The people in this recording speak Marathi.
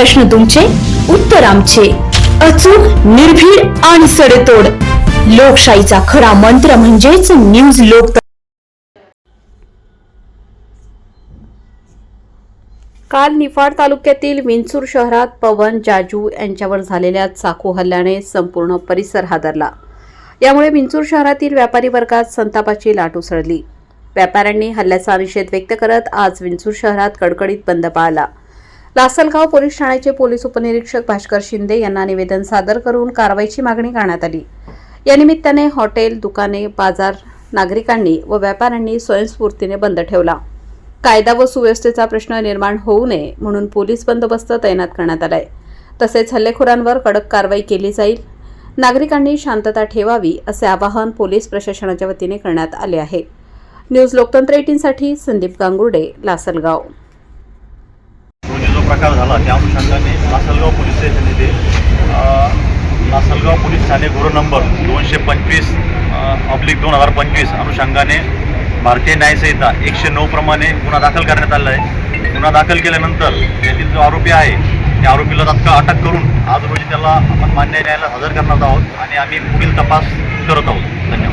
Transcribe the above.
प्रश्न तुमचे उत्तर आमचे. अचूक निर्भीड आणि सडेतोड. लोकशाहीचा खरा मंत्र म्हणजेच न्यूज लोक काल निफाड तालुक्यातील विंचूर शहरात पवन जाजू यांच्यावर झालेल्या चाकू हल्ल्याने संपूर्ण परिसर हादरला. यामुळे विंचूर शहरातील व्यापारी वर्गात संतापाची लाट उसळली. व्यापाऱ्यांनी हल्ल्याचा निषेध व्यक्त करत आज विंचूर शहरात कडकडीत बंद पाळला. लासलगाव पोलीस ठाण्याचे पोलीस उपनिरीक्षक भास्कर शिंदे यांना निवेदन सादर करून कारवाईची मागणी करण्यात आली. या निमित्ताने हॉटेल दुकाने बाजार नागरिकांनी व व्यापाऱ्यांनी स्वयंस्फूर्तीने बंद ठेवला. कायदा व सुव्यवस्थेचा प्रश्न निर्माण होऊ नये म्हणून पोलीस बंदोबस्त तैनात करण्यात आलाय. तसेच हल्लेखोरांवर कडक कारवाई केली जाईल. नागरिकांनी शांतता ठेवावी असे आवाहन पोलीस प्रशासनाच्या वतीने करण्यात आले आहे. न्यूज लोकतंत्र एटीनसाठी संदीप गांगुर्डे लासलगाव. प्रकार झाला. त्या अनुषंगाने लासलगाव पोलीस स्टेशन येथे लासलगाव पोलीस ठाणे गुरु नंबर दोनशे पंचवीस ऑब्लिक दोन हजार पंचवीस अनुषंगाने भारतीय न्यायसंहिता एकशे नऊ प्रमाणे गुन्हा दाखल करण्यात आला आहे. गुन्हा दाखल केल्यानंतर यातील जो आरोपी आहे त्या आरोपीला तात्काळ अटक करून आज रोजी त्याला आपण मान्य न्यायालयात हजर करणार आहोत आणि आम्ही पुढील तपास करत आहोत. धन्यवाद.